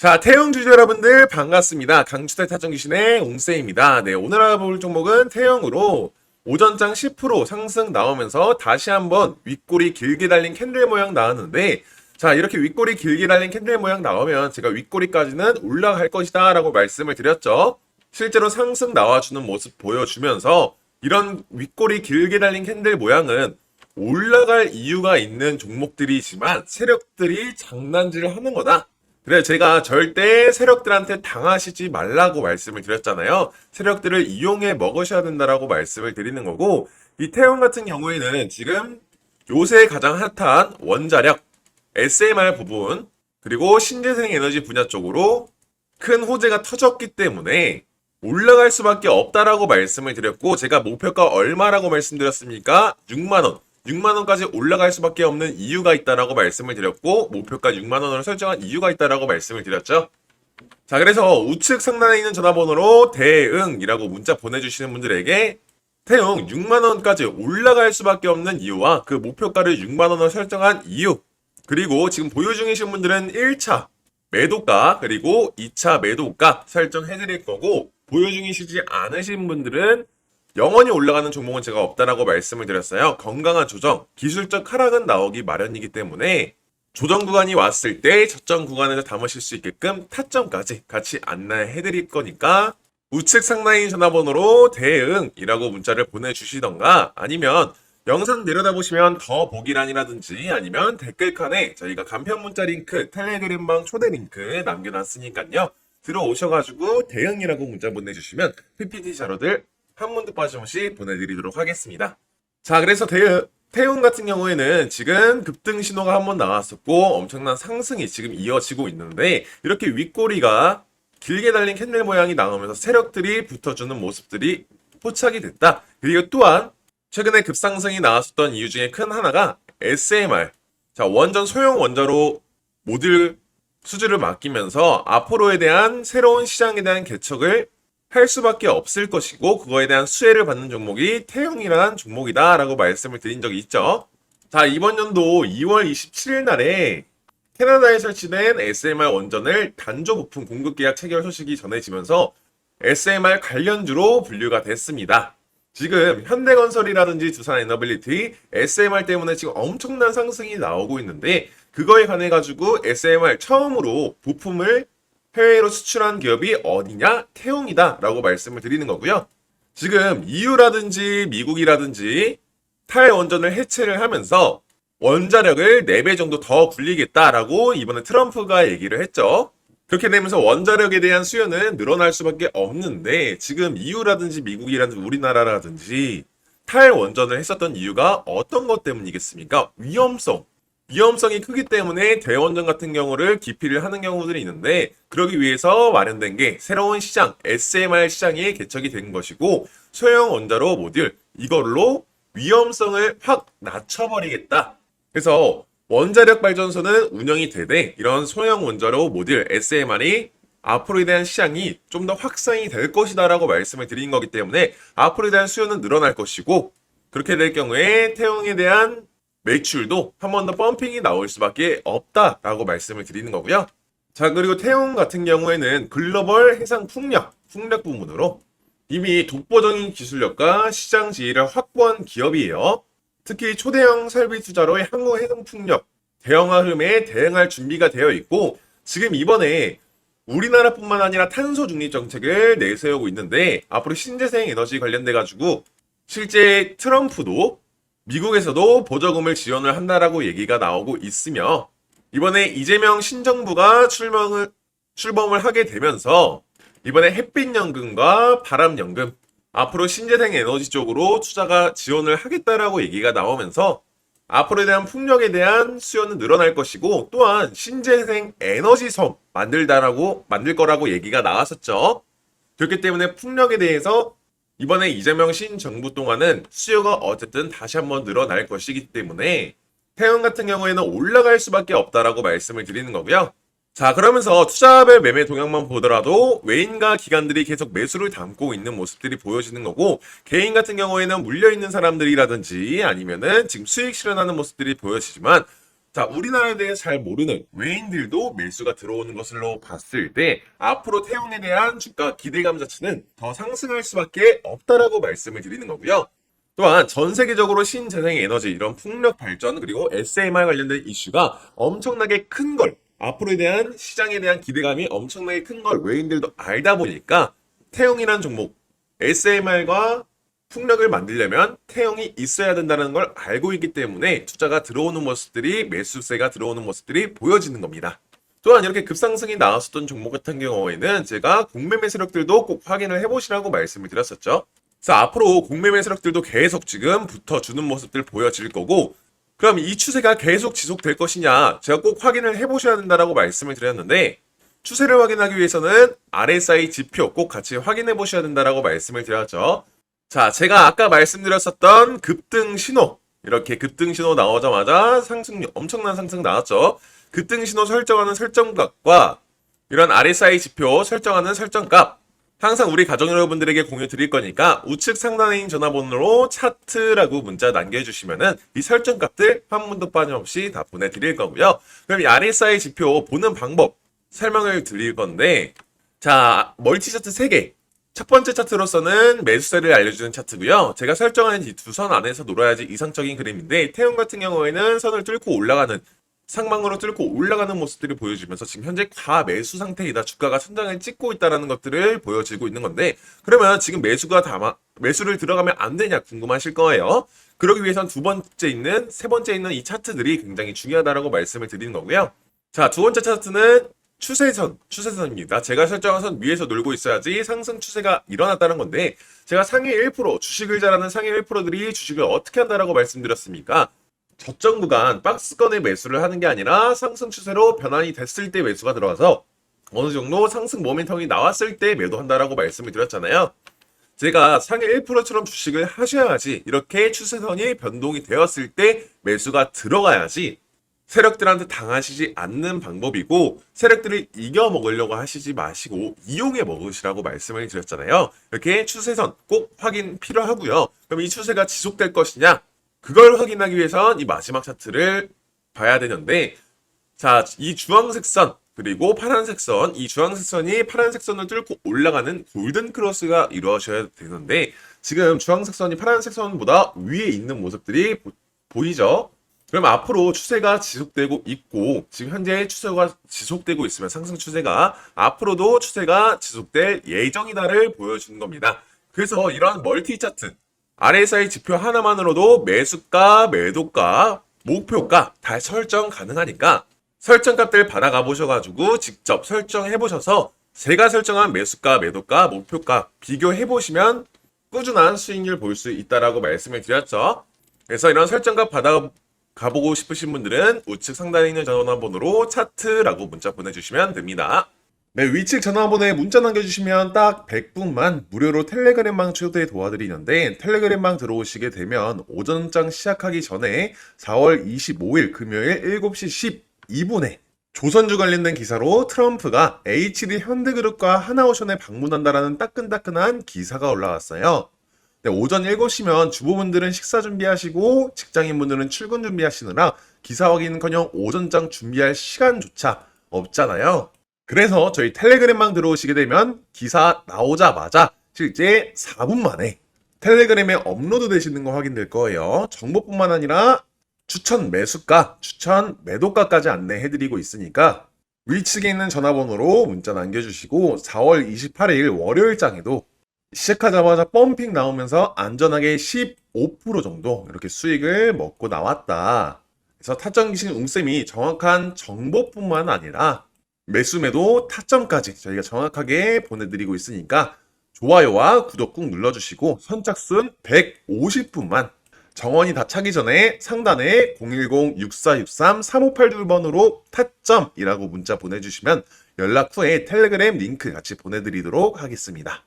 자, 태영 주주 여러분들 반갑습니다. 강추대 타정귀신의 옹세입니다. 네, 오늘 알아볼 종목은 태영으로 오전장 10% 상승 나오면서 다시 한번 윗골이 길게 달린 캔들 모양 나왔는데 자, 이렇게 윗골이 길게 달린 캔들 모양 나오면 제가 윗골이까지는 올라갈 것이다 라고 말씀을 드렸죠. 실제로 상승 나와주는 모습 보여주면서 이런 윗골이 길게 달린 캔들 모양은 올라갈 이유가 있는 종목들이지만 세력들이 장난질을 하는 거다. 그래 제가 절대 세력들한테 당하시지 말라고 말씀을 드렸잖아요. 세력들을 이용해 먹으셔야 된다라고 말씀을 드리는 거고 이 태용 같은 경우에는 지금 요새 가장 핫한 원자력, SMR 부분 그리고 신재생 에너지 분야 쪽으로 큰 호재가 터졌기 때문에 올라갈 수밖에 없다라고 말씀을 드렸고 제가 목표가 얼마라고 말씀드렸습니까? 6만 원. 6만 원까지 올라갈 수밖에 없는 이유가 있다라고 말씀을 드렸고 목표가 6만 원으로 설정한 이유가 있다라고 말씀을 드렸죠. 자, 그래서 우측 상단에 있는 전화번호로 대응이라고 문자 보내주시는 분들에게 태용 6만 원까지 올라갈 수밖에 없는 이유와 그 목표가를 6만 원으로 설정한 이유 그리고 지금 보유 중이신 분들은 1차 매도가 그리고 2차 매도가 설정해드릴 거고 보유 중이시지 않으신 분들은 영원히 올라가는 종목은 제가 없다라고 말씀을 드렸어요. 건강한 조정, 기술적 하락은 나오기 마련이기 때문에 조정 구간이 왔을 때 저점 구간에서 담으실 수 있게끔 타점까지 같이 안내해 드릴 거니까 우측 상단인 전화번호로 대응이라고 문자를 보내주시던가 아니면 영상 내려다보시면 더 보기란이라든지 아니면 댓글칸에 저희가 간편 문자 링크 텔레그램방 초대 링크 남겨놨으니까요. 들어오셔가지고 대응이라고 문자 보내주시면 PPT 자료들 한 문도 빠짐없이 보내드리도록 하겠습니다. 자, 그래서 대, 태운 같은 경우에는 지금 급등 신호가 한 번 나왔었고 엄청난 상승이 지금 이어지고 있는데 이렇게 윗꼬리가 길게 달린 캔들 모양이 나오면서 세력들이 붙어주는 모습들이 포착이 됐다. 그리고 또한 최근에 급상승이 나왔었던 이유 중에 큰 하나가 SMR. 자, 원전 소형 원자로 모듈 수주를 맡기면서 앞으로에 대한 새로운 시장에 대한 개척을 할 수밖에 없을 것이고 그거에 대한 수혜를 받는 종목이 태용이라는 종목이다라고 말씀을 드린 적이 있죠. 자 이번 연도 2월 27일 날에 캐나다에 설치된 SMR 원전을 단조 부품 공급 계약 체결 소식이 전해지면서 SMR 관련주로 분류가 됐습니다. 지금 현대건설이라든지 두산에너빌리티, SMR 때문에 지금 엄청난 상승이 나오고 있는데 그거에 관해 가지고 SMR 처음으로 부품을 해외로 수출한 기업이 어디냐? 태용이다 라고 말씀을 드리는 거고요. 지금 EU라든지 미국이라든지 탈원전을 해체를 하면서 원자력을 4배 정도 더 굴리겠다라고 이번에 트럼프가 얘기를 했죠. 그렇게 되면서 원자력에 대한 수요는 늘어날 수밖에 없는데 지금 EU라든지 미국이라든지 우리나라라든지 탈원전을 했었던 이유가 어떤 것 때문이겠습니까? 위험성. 위험성이 크기 때문에 대원전 같은 경우를 기피를 하는 경우들이 있는데 그러기 위해서 마련된 게 새로운 시장 SMR 시장이 개척이 된 것이고 소형 원자로 모듈 이걸로 위험성을 확 낮춰버리겠다. 그래서 원자력 발전소는 운영이 되되 이런 소형 원자로 모듈 SMR이 앞으로에 대한 시장이 좀 더 확산이 될 것이다라고 말씀을 드린 거기 때문에 앞으로에 대한 수요는 늘어날 것이고 그렇게 될 경우에 태용에 대한 매출도 한 번 더 펌핑이 나올 수밖에 없다라고 말씀을 드리는 거고요. 자 그리고 태용 같은 경우에는 글로벌 해상 풍력, 풍력 부문으로 이미 독보적인 기술력과 시장 지위를 확보한 기업이에요. 특히 초대형 설비 투자로 향후 해상 풍력 대형화 흐름에 대응할 준비가 되어 있고 지금 이번에 우리나라뿐만 아니라 탄소 중립 정책을 내세우고 있는데 앞으로 신재생 에너지 관련돼 가지고 실제 트럼프도 미국에서도 보조금을 지원을 한다라고 얘기가 나오고 있으며 이번에 이재명 신정부가 출범을 출범을 하게 되면서 이번에 햇빛연금과 바람연금 앞으로 신재생 에너지 쪽으로 투자가 지원을 하겠다라고 얘기가 나오면서 앞으로에 대한 풍력에 대한 수요는 늘어날 것이고 또한 신재생 에너지 섬 만들다라고 만들 거라고 얘기가 나왔었죠. 그렇기 때문에 풍력에 대해서 이번에 이재명 신정부 동안은 수요가 어쨌든 다시 한번 늘어날 것이기 때문에 태양 같은 경우에는 올라갈 수밖에 없다라고 말씀을 드리는 거고요. 자, 그러면서 투자별 매매 동향만 보더라도 외인과 기관들이 계속 매수를 담고 있는 모습들이 보여지는 거고 개인 같은 경우에는 물려 있는 사람들이라든지 아니면은 지금 수익 실현하는 모습들이 보여지지만 자, 우리나라에 대해 잘 모르는 외인들도 매수가 들어오는 것으로 봤을 때 앞으로 태용에 대한 주가 기대감 자체는 더 상승할 수밖에 없다라고 말씀을 드리는 거고요. 또한 전 세계적으로 신재생 에너지 이런 풍력 발전 그리고 SMR 관련된 이슈가 엄청나게 큰 걸 앞으로에 대한 시장에 대한 기대감이 엄청나게 큰 걸 외인들도 알다 보니까 태용이라는 종목 SMR과 풍력을 만들려면 태형이 있어야 된다는 걸 알고 있기 때문에 투자가 들어오는 모습들이 매수세가 들어오는 모습들이 보여지는 겁니다. 또한 이렇게 급상승이 나왔었던 종목 같은 경우에는 제가 공매매 세력들도 꼭 확인을 해보시라고 말씀을 드렸었죠. 그래서 앞으로 공매매 세력들도 계속 지금 붙어주는 모습들 보여질 거고 그럼 이 추세가 계속 지속될 것이냐 제가 꼭 확인을 해보셔야 된다라고 말씀을 드렸는데 추세를 확인하기 위해서는 RSI 지표 꼭 같이 확인해 보셔야 된다라고 말씀을 드렸죠. 자, 제가 아까 말씀드렸었던 급등 신호. 이렇게 급등 신호 나오자마자 상승, 엄청난 상승 나왔죠. 급등 신호 설정하는 설정값과 이런 RSI 지표 설정하는 설정값. 항상 우리 가정 여러분들에게 공유 드릴 거니까 우측 상단에 있는 전화번호로 차트라고 문자 남겨주시면은 이 설정값들 한 분도 빠짐없이 다 보내드릴 거고요. 그럼 이 RSI 지표 보는 방법 설명을 드릴 건데, 자, 멀티 차트 3개. 첫 번째 차트로서는 매수세를 알려주는 차트고요. 제가 설정한 이 두 선 안에서 놀아야지 이상적인 그림인데 태용 같은 경우에는 선을 뚫고 올라가는 상방으로 뚫고 올라가는 모습들을 보여주면서 지금 현재 과매수 상태이다. 주가가 천장을 찍고 있다라는 것들을 보여지고 있는 건데 그러면 지금 매수가 담아 매수를 들어가면 안 되냐 궁금하실 거예요. 그러기 위해선 두 번째 있는 세 번째 있는 이 차트들이 굉장히 중요하다라고 말씀을 드리는 거고요. 자, 두 번째 차트는 추세선, 추세선입니다. 제가 설정한 선 위에서 놀고 있어야지 상승 추세가 일어났다는 건데, 제가 상위 1%, 주식을 잘하는 상위 1%들이 주식을 어떻게 한다라고 말씀드렸습니까? 저점 구간 박스권에 매수를 하는 게 아니라 상승 추세로 변환이 됐을 때 매수가 들어가서 어느 정도 상승 모멘텀이 나왔을 때 매도한다라고 말씀을 드렸잖아요. 제가 상위 1%처럼 주식을 하셔야지 이렇게 추세선이 변동이 되었을 때 매수가 들어가야지 세력들한테 당하시지 않는 방법이고 세력들을 이겨 먹으려고 하시지 마시고 이용해 먹으시라고 말씀을 드렸잖아요. 이렇게 추세선 꼭 확인 필요하고요. 그럼 이 추세가 지속될 것이냐? 그걸 확인하기 위해선 이 마지막 차트를 봐야 되는데 자, 이 주황색 선 그리고 파란색 선, 이 주황색 선이 파란색 선을 뚫고 올라가는 골든 크로스가 이루어져야 되는데 지금 주황색 선이 파란색 선보다 위에 있는 모습들이 보, 보이죠? 그럼 앞으로 추세가 지속되고 있고 지금 현재 추세가 지속되고 있으면 상승 추세가 앞으로도 추세가 지속될 예정이다를 보여주는 겁니다. 그래서 이러한 멀티 차트 RSI 지표 하나만으로도 매수가, 매도가, 목표가 다 설정 가능하니까 설정값들 받아가 보셔가지고 직접 설정해 보셔서 제가 설정한 매수가, 매도가, 목표가 비교해 보시면 꾸준한 수익률 볼 수 있다라고 말씀을 드렸죠. 그래서 이런 설정값 받아 가보고 싶으신 분들은 우측 상단에 있는 전화번호로 차트라고 문자 보내주시면 됩니다. 네, 위측 전화번호에 문자 남겨주시면 딱 100분만 무료로 텔레그램방 초대 도와드리는데 텔레그램방 들어오시게 되면 오전장 시작하기 전에 4월 25일 금요일 7시 12분에 조선주 관련된 기사로 트럼프가 HD 현대그룹과 하나오션에 방문한다라는 따끈따끈한 기사가 올라왔어요. 네, 오전 7시면 주부분들은 식사 준비하시고 직장인분들은 출근 준비하시느라 기사 확인커녕 오전장 준비할 시간조차 없잖아요. 그래서 저희 텔레그램방 들어오시게 되면 기사 나오자마자 실제 4분 만에 텔레그램에 업로드 되시는 거 확인될 거예요. 정보뿐만 아니라 추천 매수가, 추천 매도가까지 안내해드리고 있으니까 위측에 있는 전화번호로 문자 남겨주시고 4월 28일 월요일장에도 시작하자마자 펌핑 나오면서 안전하게 15% 정도 이렇게 수익을 먹고 나왔다. 그래서 타점 기신 웅쌤이 정확한 정보뿐만 아니라 매수 매도 타점까지 저희가 정확하게 보내드리고 있으니까 좋아요와 구독 꾹 눌러주시고 선착순 150분만 정원이 다 차기 전에 상단에 010-6463-3582번으로 타점이라고 문자 보내주시면 연락 후에 텔레그램 링크 같이 보내드리도록 하겠습니다.